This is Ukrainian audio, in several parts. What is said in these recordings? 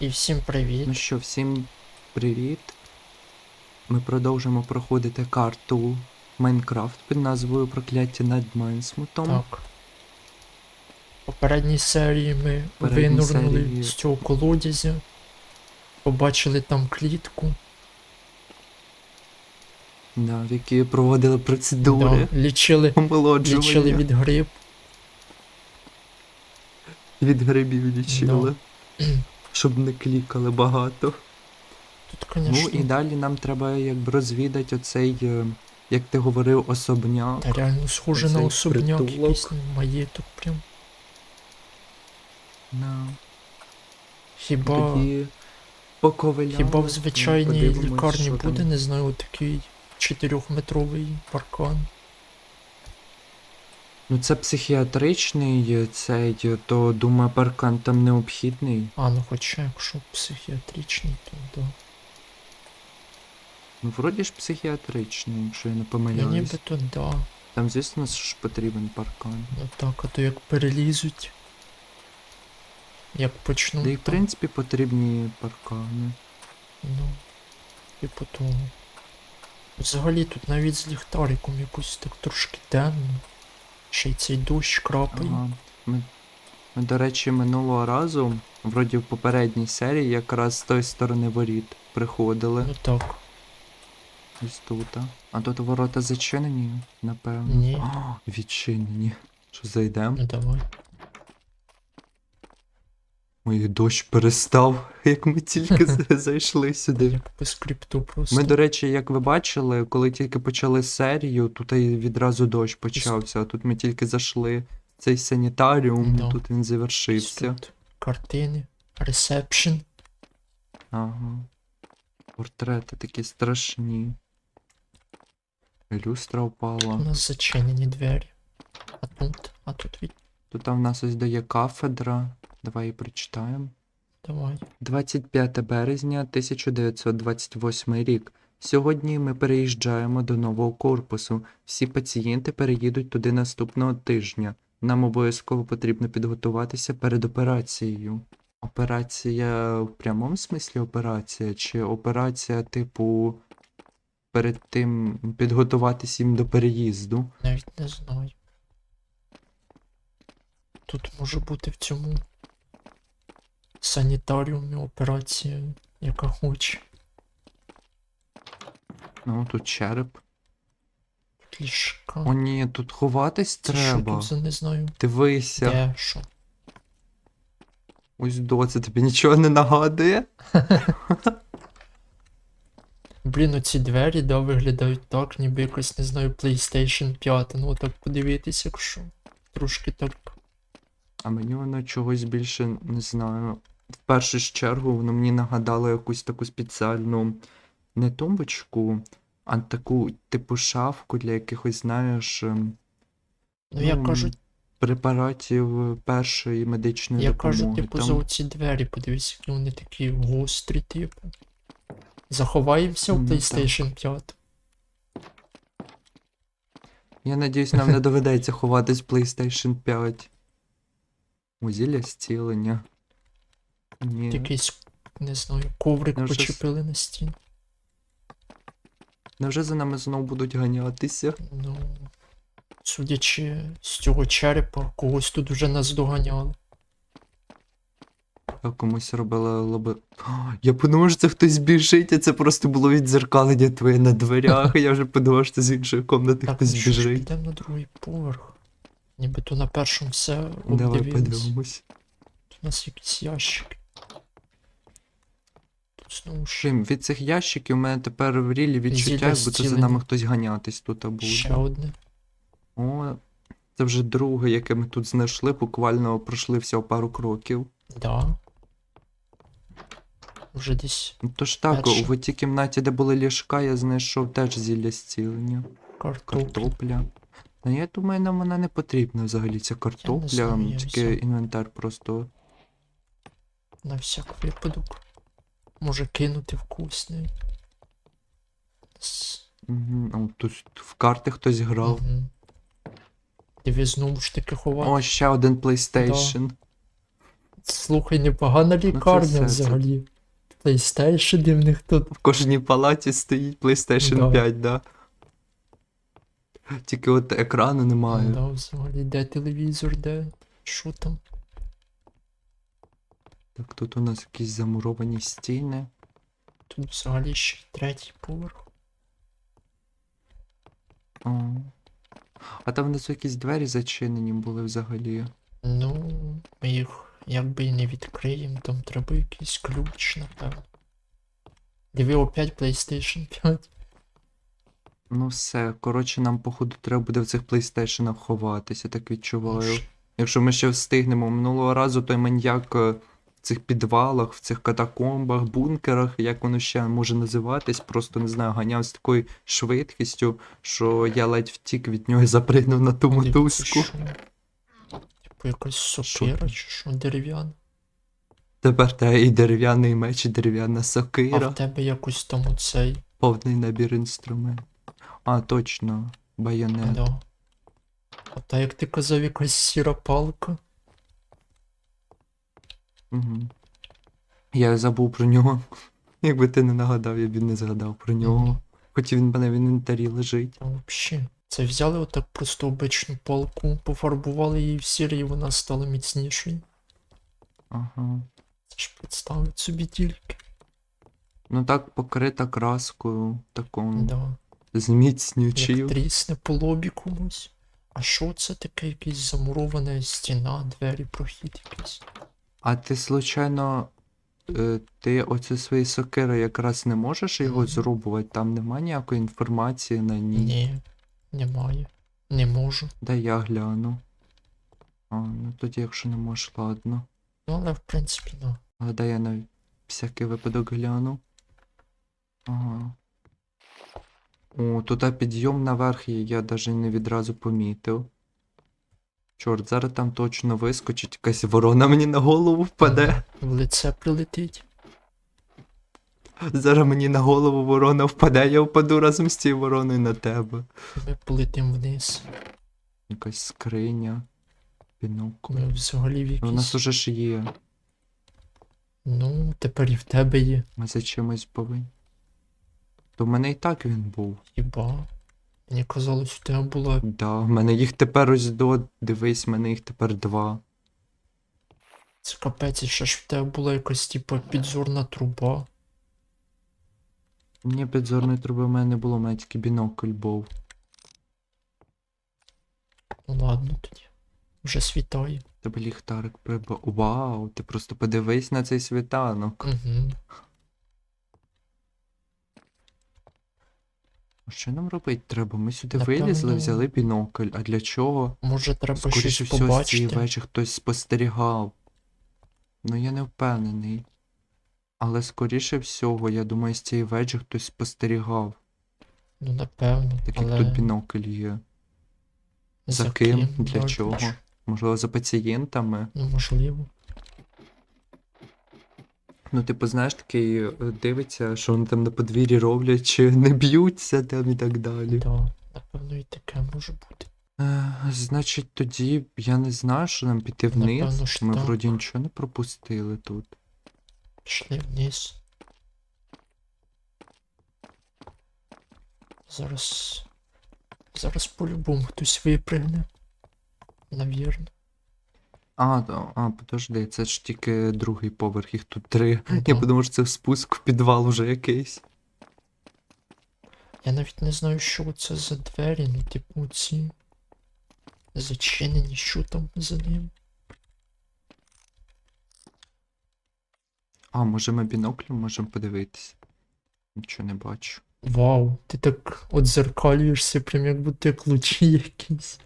І всім привіт. Ну що, всім привіт. Ми продовжимо проходити карту Майнкрафт під назвою Прокляття над Майнсмутом. Так. В попередній серії ми Попередній винурнули серії- з цього колодязя. Побачили там клітку. Да, в якій проводили процедури Да, лічили, омолоджування. лічили від гриб. Від грибів лічили. Щоб не клікали багато. Тут, Ну і далі нам треба якби розвідати оцей, е, як ти говорив, особняк. Та реально схоже на особняк притулок. якийсь ну, маєток прям. Да. Хіба, Тоді поковиляли, хіба в звичайній лікарні буде, там. не знаю, такий 4-метровий паркан. Ну це психіатричний цей, то думаю, паркан там необхідний. А, ну хоча, якщо психіатричний, то да. Ну, вроді ж психіатричний, якщо я не Ну помиляюсь. ніби то да. Там, звісно, ж потрібен паркан. Ну так, а то як перелізуть. Як почнуть. Та й в принципі потрібні паркани. Ну, типу того. Взагалі тут навіть з ліхтариком якось так трошки темно. Ще й цей дощ крапає. Ага. Ми, ми, до речі, минулого разу, вроді в попередній серії, якраз з тої сторони воріт приходили. Ну так. Ось тут. а. А тут ворота зачинені, напевно. Ні. О, відчинені. Що зайдемо? Ну давай. Ой, дощ перестав, як ми тільки зайшли сюди. Як по скрипту просто. Ми, до речі, як ви бачили, коли тільки почали серію, тут і відразу дощ почався, а тут ми тільки зайшли в цей санітаріум, Да. тут він завершився. тут Картини. Ресепшн. Ага. Портрети такі страшні. Люстра У впала. нас зачинені двері. А тут, а тут від. Тут в нас ось дає кафедра. Давай її прочитаємо. Давай. 25 березня 1928 рік. Сьогодні ми переїжджаємо до нового корпусу. Всі пацієнти переїдуть туди наступного тижня. Нам обов'язково потрібно підготуватися перед операцією. Операція в прямому смислі операція, чи операція, типу, перед тим підготуватися їм до переїзду? Навіть не знаю. Тут може бути в цьому санітаріумі операція, яка хоче. Ну, тут череп. Тут ліжка. О ні, тут ховатись Це що треба. тут за не знаю. Дивися. Де що? Ось до, це тобі нічого не нагадує? Блін, оці двері, да, виглядають так, ніби якось, не знаю, PlayStation 5. Ну так подивитись, якщо. Трошки так. А мені воно чогось більше не знаю. В першу ж чергу воно мені нагадало якусь таку спеціальну не тумбочку, а таку типу шафку для якихось, знаєш, ем, Ну, як Ну, кажуть, препаратів першої медичної я допомоги. кажу, типу, Там- за оці двері, подивись, які вони такі гострі, типу. Заховаємося в Ну, так. PlayStation 5. Я надіюсь, нам не доведеться ховатись в PlayStation 5. У зілля зцілення. Ні. Якийсь, не знаю, коврик щось- почепили на стіну. Невже за нами знову будуть ганятися? Ну, судячи з цього черепа, когось тут вже наздоганяли. А комусь робила лоби. О, Я подумав, що це хтось біжить, а це просто було відзеркалення твоє на дверях. Я вже подумав, що з іншої комнати Так, хтось ну що ж, біжить. підемо на другий поверх. Нібито на першому все Давай обдивились. подивимось. Тут у нас якісь ящики. Ж Шим, від цих ящиків у мене тепер в рілі відчуття, якби то за нами хтось ганятись тут буде. ще одне. О, це вже друге, яке ми тут знайшли, буквально пройшли всього пару кроків. Да. Вже десь Ну то ж так, у тій кімнаті, де були ліжка, я знайшов теж зілля зцілення. картопля. Картопля. Ну, я думаю, нам вона не потрібна взагалі ця картопля, знаю, тільки взяв. інвентар просто. На всяк випадок. Може кинути вкусний. Угу. Тут в карти хтось грав. Мгм. Диви знову ж таки ховати. О, ще один PlayStation. Слухай, непогана лікарня все, це- взагалі. PlayStation в них тут. В кожній палаті стоїть PlayStation Да. 5, да. Тільки от екрану немає. Да, взагалі, де телевізор, де. Що там? Так, тут у нас якісь замуровані стіни. Тут взагалі ще третій поверх. О. А там внизу якісь двері зачинені були взагалі. Ну, ми їх якби і не відкриємо, там треба якийсь ключ, напевно. Диви опять PlayStation 5. Ну все, коротше, нам, походу, треба буде в цих PlayStation ховатися, так відчуваю. Якщо ми ще встигнемо. Минулого разу той маньяк е, в цих підвалах, в цих катакомбах, бункерах, як воно ще може називатись, просто не знаю, ганяв з такою швидкістю, що я ледь втік від нього і запригнув на ту мотузку. Типу якась сокира чи що, дерев'яна. Тепер те і дерев'яний меч, і дерев'яна сокира. А в тебе якось там оцей. повний набір інструментів. А, точно, байонет. Да. А та як ти казав, якась сіра палка. Угу. Я забув про нього. Якби ти не нагадав, я б і не згадав про нього. Хоч він в мене в інвентарі лежить. Та взагалі. Це взяли отак просто обичну палку, пофарбували її в сірий, і вона стала міцнішою. Ага. Це ж представить собі тільки. Ну так покрита краскою, такою Да. зміцнюючою. Як трісне по лобі комусь. А що це таке якась замурована стіна, двері, прохід якийсь? А ти случайно. е, Ти оцю свої сокири якраз не можеш його зрубувати, там нема ніякої інформації на ній. Ні, немає. Не можу. Дай я гляну. А, ну тоді, якщо не можеш, ладно. Ну, але в принципі, ну. Але дай я на всякий випадок гляну. Ага. О, тут підйом наверх я навіть не відразу помітив. Чорт, зараз там точно вискочить якась ворона мені на голову впаде. В лице прилетить. Зараз мені на голову ворона впаде, я впаду разом з цією вороною на тебе. Ми полетимо вниз. Якась скриня. Бінокль. Ми взагалі в Ну, У нас уже ж є. Ну, тепер і в тебе є. Ми за чимось повинні. То в мене і так він був. Хіба? Мені казалось, у тебе була Да, в мене їх тепер ось до. Дивись, в мене їх тепер два. Це капець, ще ж в тебе була якась типа підзорна труба. Ні, підзорної труби в мене не було, в мене тільки бінокль був. Ну ладно тоді. Вже світає. Тебе ліхтарик прибав. Вау, ти просто подивись на цей світанок. Угу. Що нам робити треба? Ми сюди Напевно- вилізли, взяли бінокль. А для чого? Може треба Скоріше щось всього, з цієї побачити. хтось спостерігав. Ну я не впевнений. Але скоріше всього, я думаю, з цієї вечі хтось спостерігав. Ну напевно. Так як але тут бінокль є. За ким? Для чого? Можливо, за пацієнтами. Ну можливо. Ну, типу, знаєш, такий е, дивиться, що вони там на подвір'ї роблять, чи не б'ються там і так далі. Да. Напевно і таке може бути. Е, значить, тоді я не знаю, що нам піти вниз. Напевно ж Ми так. вроді нічого не пропустили тут. Пішли вниз. Зараз. Зараз по-любому хтось випригне. Навірно. А, а, подожди, це ж тільки другий поверх, їх тут три. Я Да. подумав, що це спуск в підвал уже якийсь. Я навіть не знаю, що це за двері, ну, типу, ці зачинені, що там за ним. А, може ми біноклем можемо подивитися? Нічого не бачу. Вау, ти так одзеркалюєшся, прям як будто як лучі якісь.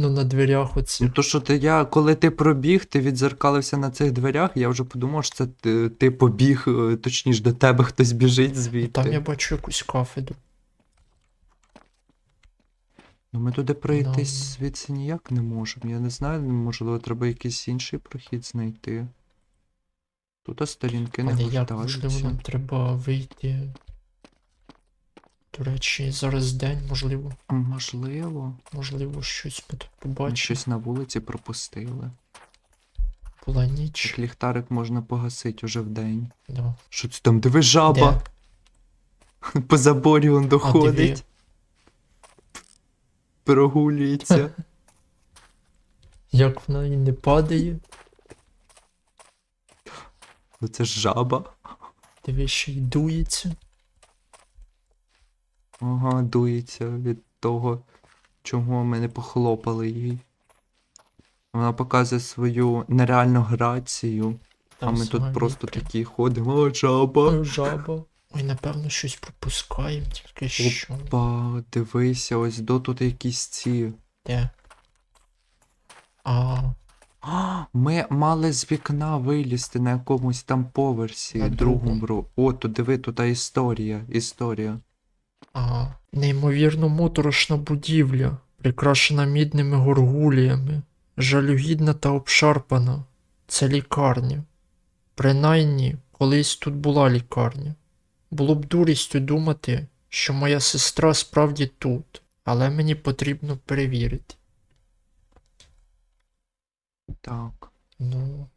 Ну, на дверях оці. Ну то що ти я, коли ти пробіг, ти відзеркалився на цих дверях, я вже подумав, що це ти, ти побіг, е, точніше, до тебе хтось біжить Ну, звідти. Там я бачу якусь кафедру. Ну ми туди пройти Да. звідси ніяк не можемо. Я не знаю, можливо, треба якийсь інший прохід знайти. Тут а сторінки не Але як можливо гортаються. нам треба вийти. До речі, зараз день, можливо, Можливо. можливо, щось ми тут Ми побачимо. щось на вулиці пропустили. була ніч. Так ліхтарик можна погасити уже вдень. Да. Що це там? Диви жаба! Де? По заборі він доходить. Прогулюється. Як вона і не падає, Ну це ж жаба. диви, ще й дується. Ага, дується від того, чого ми не похлопали їй. Вона показує свою нереальну грацію, а ми тут просто прям такі ходимо, о, жаба. Жаба. Ой, напевно, щось пропускаємо, тільки що. Па, дивися, ось до тут якісь ці. Де? А, А, ми мали з вікна вилізти на якомусь там поверсі, другому. О, тут диви, тут історія, історія. А, неймовірно моторошна будівля, прикрашена мідними горгуліями, жалюгідна та обшарпана. Це лікарня. Принаймні, колись тут була лікарня. Було б дурістю думати, що моя сестра справді тут, але мені потрібно перевірити. Так. Ну,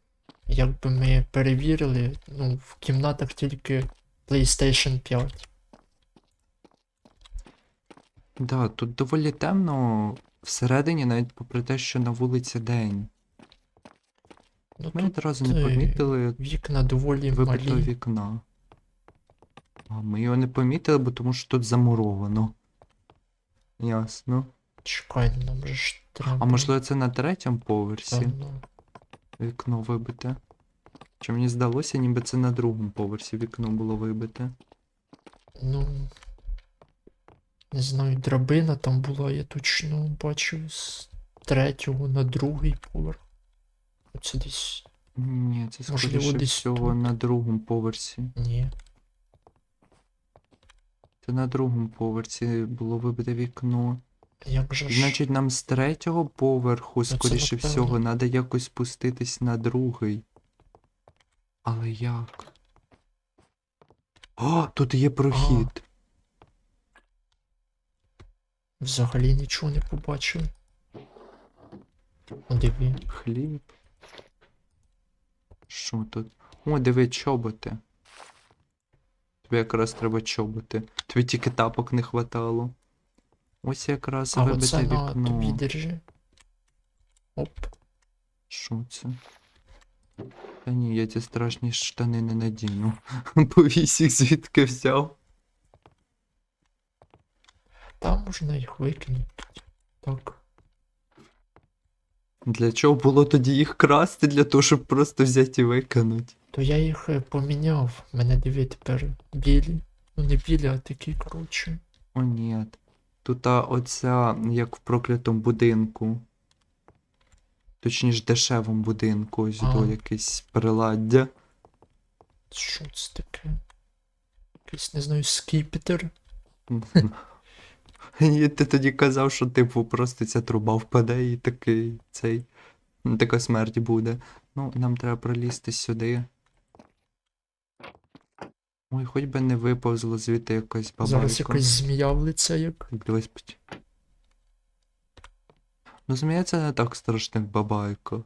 якби ми перевірили, ну, в кімнатах тільки PlayStation 5. Да, тут доволі темно всередині, навіть попри те, що на вулиці день. Ну, Ми тут одразу не е, помітили вікна доволі вибитого малі. вікна. А ми його не помітили, бо тому що тут замуровано. Ясно. Чекай, нам же ж треба. А можливо це на третьому поверсі певно. вікно вибите? Чи мені здалося, ніби це на другому поверсі вікно було вибите. Ну. Не знаю, драбина там була, я точно бачив з третього на другий поверх. Оце десь. Ні, це скоріше десь всього тут. на другому поверсі. Ні. Це на другому поверсі було вибите вікно. Як же ж. Значить, нам з третього поверху, це скоріше напевно. всього, треба якось спуститись на другий. Але як? О, тут є прохід. Взагалі нічого не побачив. О, диви. Хліб. Що тут? О, диви, чоботи. Тобі якраз треба чоботи. Тобі тільки тапок не хватало. Ось якраз А вибите оце на вікно. тобі держи. Оп. Що це? Та ні, я ці страшні штани не надіну. Повісь їх звідки взяв. Там можна їх викинути. Так. Для чого було тоді їх красти? Для того, щоб просто взяти і викинути. То я їх е, поміняв. Мене диви тепер білі. Ну не білі, а такі, коротше. О, ні. Тут а, оця, як в проклятому будинку. Точніше, дешевому будинку, ось А. до якесь приладдя. Що це таке? Якийсь, не знаю, скіпетр. І ти тоді казав, що типу просто ця труба впаде і такий цей. Така смерть буде. Ну, нам треба пролізти сюди. Ой, хоч би не виповзло звідти якась бабайка. Зараз якась змія в лице як. Господи. Ну, змія це не так страшно, як бабайка.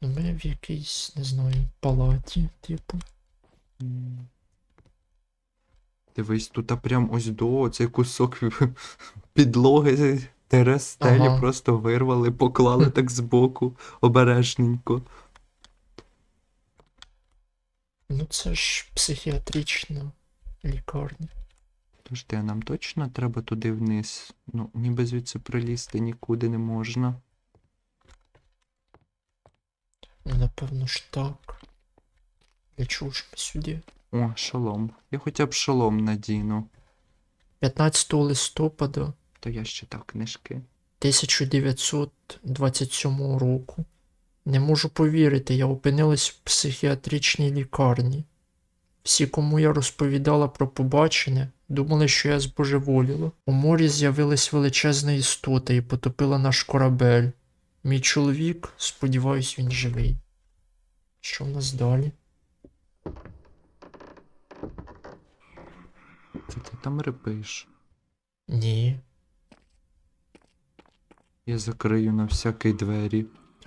Ну ми в якійсь, не знаю, палаті, типу. Дивись, тут прям ось до цей кусок підлоги тере стелі Ага. просто вирвали, поклали так збоку, обережненько. Ну це ж психіатрична лікарня. Тож а нам точно треба туди вниз. Ну, ніби звідси прилізти нікуди не можна. Ну, напевно ж так. Для чого ж ми сюди? О, шолом. Я хоча б шолом надіну. 15 листопада То я ще так книжки. 1927 року. Не можу повірити, я опинилась в психіатричній лікарні. Всі, кому я розповідала про побачене, думали, що я збожеволіла. У морі з'явилась величезна істота і потопила наш корабель. Мій чоловік, сподіваюсь, він живий. Що в нас далі? Це ти там репиш. Ні. Я закрию на всякий двері.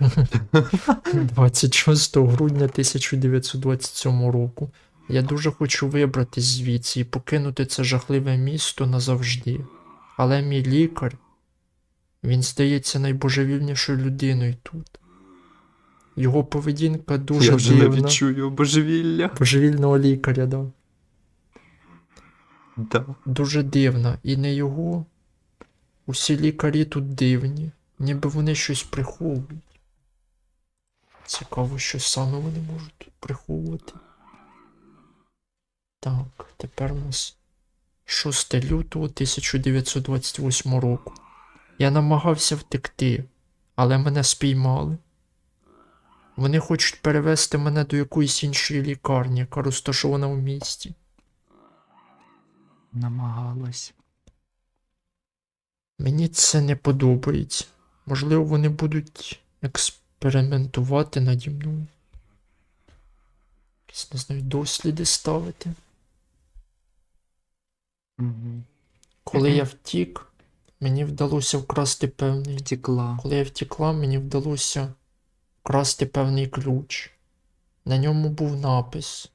26 грудня 1927 року. Я дуже хочу вибратись звідси і покинути це жахливе місто назавжди. Але мій лікар, він здається найбожевільнішою людиною тут. Його поведінка дуже Я вже дивна. навіть чую божевілля. Божевільного лікаря, да. Да. Дуже дивна. І не його. Усі лікарі тут дивні, ніби вони щось приховують. Цікаво, що саме вони можуть тут приховувати. Так, тепер у нас 6 лютого 1928 року. Я намагався втекти, але мене спіймали. Вони хочуть перевести мене до якоїсь іншої лікарні, яка розташована в місті. Намагалась. Мені це не подобається. Можливо, вони будуть експериментувати наді мною. Якісь, не знаю, досліди ставити. Угу. Коли я втік, мені вдалося вкрасти певний. Втекла. Коли я втікла, мені вдалося вкрасти певний ключ. На ньому був напис,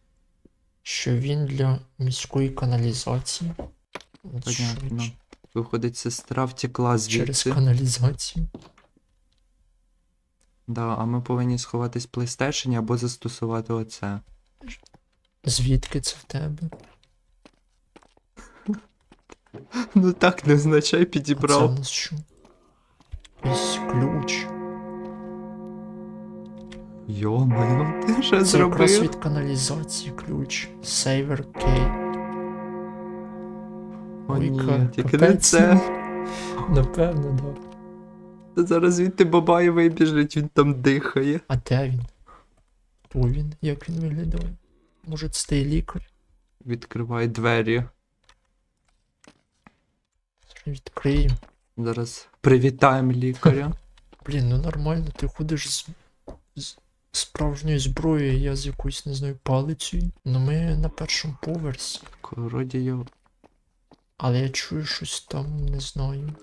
що він для міської каналізації. Понятно. Виходить, сестра втекла Через каналізацію. Да, а ми повинні сховатись в PlayStation або застосувати оце. Звідки це в тебе? Ну так, не означає А Це підібрав. в нас що? Якийсь ключ. Йо-моє, ти що Це якраз від каналізації ключ. Saver Key. О, ні, тільки не капець. це. Напевно, да. Та зараз звідти бабай вибіжить, він там дихає. А де він? Хто він? Як він виглядає? Може, це той лікар? Відкривай двері. Відкрию. Зараз привітаємо лікаря. Блін, ну нормально, ти ходиш з, з справжньою зброєю, я з якоюсь, не знаю, палицею. Ну ми на першому поверсі. Його. Але я чую щось там, не знаю.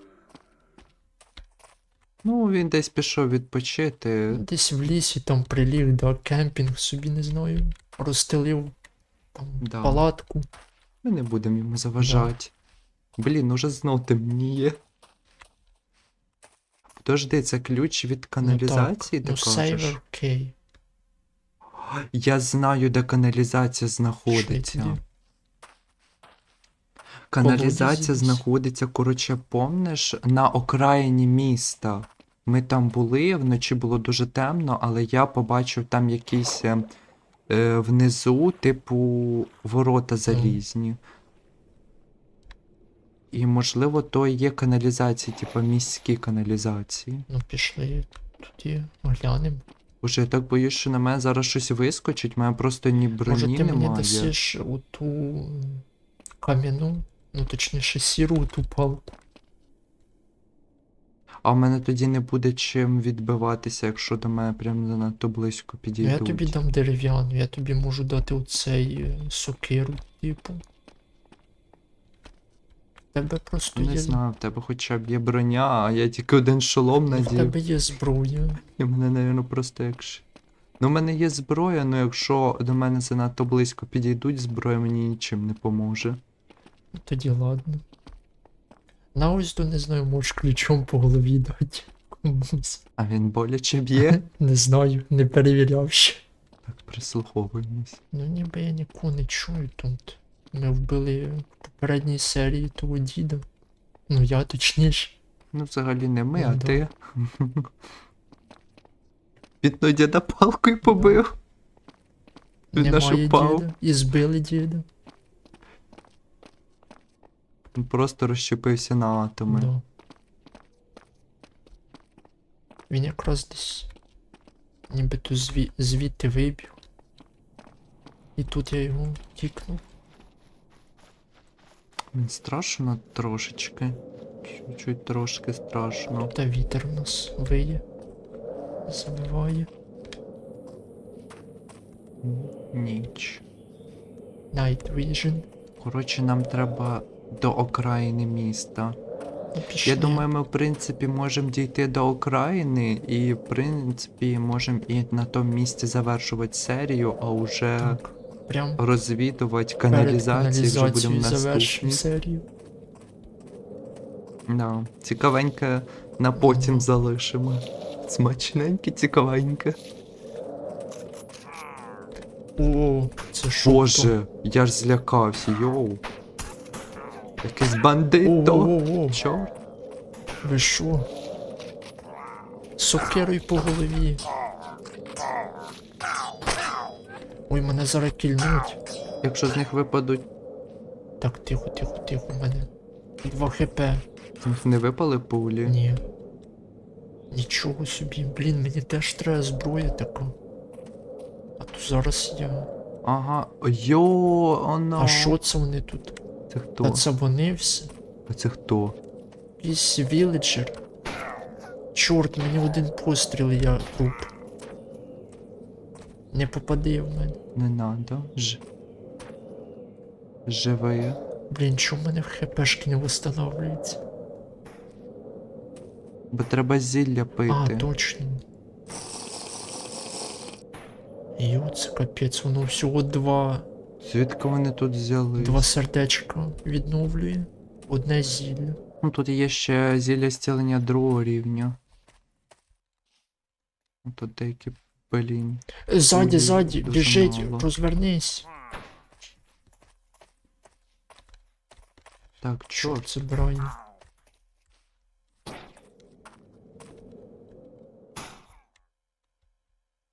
Ну, він десь пішов відпочити. Десь в лісі там приліг, да, кемпінг собі не знаю. Розстелив там Да. палатку. Ми не будемо йому заважати. Блін, уже знов темніє. Подожди, це ключ від каналізації, ну, так? Ну, Saver Key. Я знаю, де каналізація знаходиться. Каналізація знаходиться, коротше, помниш, на окраїні міста. Ми там були, вночі було дуже темно, але я побачив там якісь е, е, внизу, типу, ворота залізні. І, можливо, то є каналізації, типу міські каналізації. Ну пішли тоді глянемо. Боже, я так боюсь, що на мене зараз щось вискочить, мене просто ні броні Може ти мені немає. дасиш оту кам'яну, ну точніше сіру ту палку. А в мене тоді не буде чим відбиватися, якщо до мене прям занадто близько Ну підійдуть. я тобі дам дерев'яну, я тобі можу дати оцей е, сокиру, типу. Тебе просто Не є. знаю, в тебе хоча б є броня, а я тільки один шолом ну, В тебе є зброя. І мене, навірно, просто якщо. Ну, в мене є зброя, але якщо до мене занадто близько підійдуть, зброя мені нічим не поможе. Ну, Тоді ладно. На ось то не знаю, можеш ключом по голові дати. комусь. А він боляче б'є. Не знаю, не перевіряв ще. Так, прислуховуємось. Ну ніби я нікого не чую тут. Ми вбили в попередній серії того діда. Ну я точніше. Ну, взагалі не ми, Ну, а да. ти. Бідно діда палкою побив. Він наш упав. діда. І збили діда. Він просто розщепився на атоми. Да. Він якраз десь нібито зві... звідти вибіг. І тут я його тікнув. Страшно трошечки. Чуть-чуть трошки страшно. Та вітер у нас виє. Завиває. Ніч. Night Vision. Коротше, нам треба до окраїни міста. Ну, пішли. Я думаю, ми в принципі можемо дійти до окраїни, і в принципі можемо і на тому місці завершувати серію, а вже Так. Прям розвідувати каналізацію вже будемо каналізацією завершимо серію. Да. Цікавеньке на потім залишимо. Смачненьке, цікавеньке. О, це що? Боже, я ж злякався, йоу. Якийсь бандито. Чорт. ви що? Сокирою по голові. Ой, мене зараз кільнуть. Якщо з них випадуть, Так, тихо, тихо, тихо, в мене. 2 хп. не випали пулі. Ні. Нічого собі, блін, мені теж треба зброя така. А то зараз я. Ага. Йо, оно. А що це вони тут? Це А хто? це вони все? А це хто? Якийсь віледжер. Чорт, мені один постріл, я труп. Не попади в мене. Не надо. Ж... Живи. Блін, чому в мене в хпшки не восстанавливаються? Бо треба зілля пити. А, точно. Йо, це капець, воно всього два, Звідки вони тут взяли? два сердечка відновлює. Одне зілля. Ну тут є ще зілля зцілення другого рівня. Тут деякі, блін. Ззаді, ззаді, дуже біжить, мало. розвернись. Так, чорт. Чорт забирай.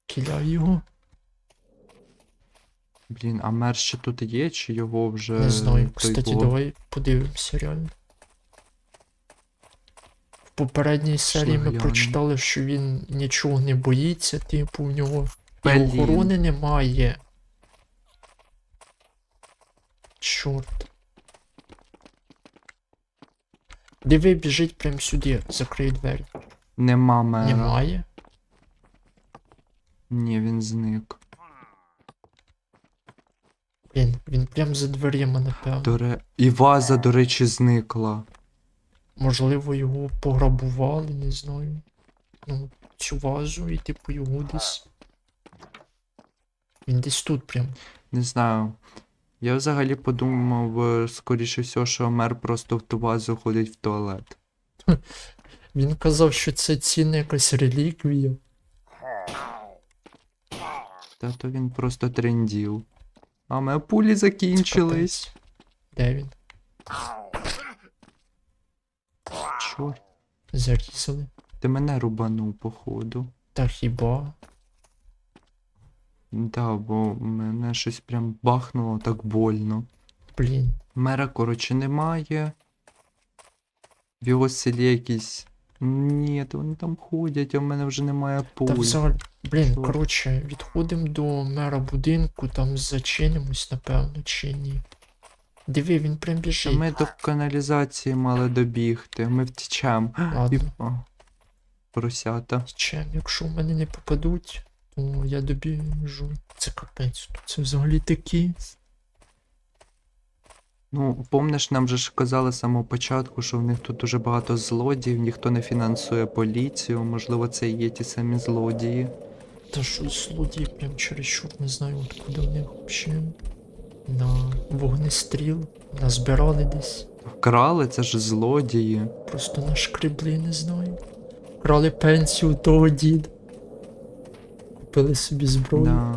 Кіляй його. Блін, а мер ще тут є, чи його вже. Не знаю. той Кстати, бо- давай подивимося реально. Попередній серії ми прочитали, що він нічого не боїться, типу, в нього і охорони немає. Чорт. Диви, біжить прямо сюди, закрий двері. Нема мера. Немає. Ні, він зник. Блін, він прям за дверима, напевно. До ре... І ваза, до речі, зникла. Можливо, його пограбували, не знаю. Ну, цю вазу і типу його десь. Він десь тут прям. Не знаю. Я взагалі подумав, е, скоріше всього, що мер просто в ту вазу ходить в туалет. Він казав, що це цінна якась реліквія. Та то він просто трендів. А моя пулі закінчились. Де він? Чорт, Зарізали. ти мене рубанув, походу. Та хіба? Да, бо мене щось прям бахнуло так больно. Блін. Мера, коротше, немає. В його селі якісь. Ні, то вони там ходять, а в мене вже немає пуль. Та взагалі. Блін, Що? коротше, відходимо до мера будинку, там зачинимось, напевно, чи ні. Диви, він прям Та біжить. Ми до каналізації мали добігти, ми втічем. І... Ладно. О, поросята. Чим, якщо в мене не попадуть, то я добіжу. Це капець. Тут це взагалі такі. Ну, помниш, нам же ж казали з самого початку, що в них тут дуже багато злодіїв, ніхто не фінансує поліцію, можливо, це і є ті самі злодії. Та що злодії прям чересчур не знаю, откуда в них взагалі. На вогнестріл. Назбирали десь. Вкрали, це ж злодії. Просто нашкребли, не знаю. Крали пенсію того діда. Купили собі зброю. Да.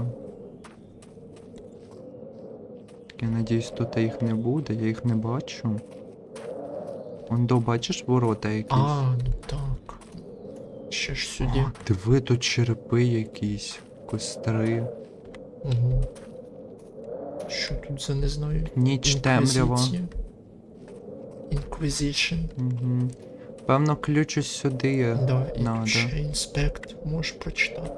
Я надіюсь, тут їх не буде, я їх не бачу. Ондо, бачиш ворота якісь? А, ну так. Ще ж сюди. Диви, тут черепи якісь, костри. Ого. Що тут за не знаю? Ніч темрява. Inquisition. Угу. Певно, ключ ось сюди є. Да, і надо. ще інспект можеш прочитати.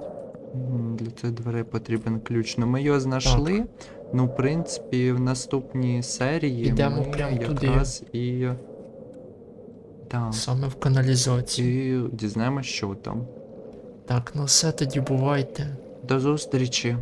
Мгм, Для цих дверей потрібен ключ. Ну ми його знайшли. Ну, в принципі, в наступній серії Ідемо ми прям туди. якраз і. Так. Саме в каналізацію. І дізнаємось, що там. Так, ну все тоді бувайте. До зустрічі.